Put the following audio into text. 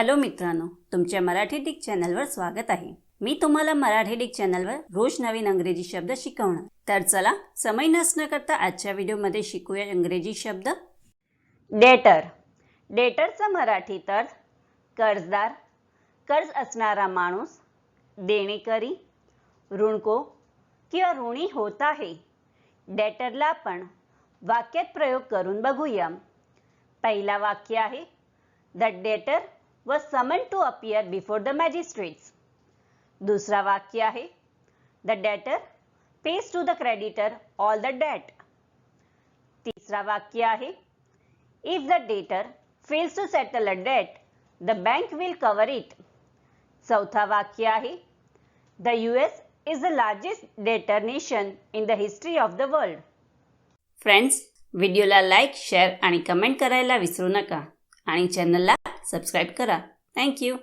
Hello मित्रांनो तुमच्या Marathi Dick चॅनलवर स्वागत आहे. मी तुम्हाला मराठी डिक चॅनलवर रोज नवीन अंग्रेजी शब्द शिकवणार. तर चला समय नसणं करता आजच्या व्हिडिओमध्ये शिकूया इंग्रजी शब्द. डेटर डेटरचा मराठी अर्थ कर्जदार कर्ज असणारा माणूस देणेकरी ऋणको किंवा ऋणी होत आहे. डेटरला आपण वाक्यात प्रयोग करून बघूया. पहिला वाक्य आहे the debtor was summon to appear before the magistrates दुसरा वाक्य आहे. The debtor pays to the creditor all the debt तिसरा वाक्य आहे. If the debtor fails to settle a debt the bank will cover it चौथा वाक्य आहे. The U S is the largest debtor nation in the history of the world friends व्हिडिओला like share आणि comment करायला विसरू नका. आणि चॅनलला सबस्क्राईब करा थँक्यू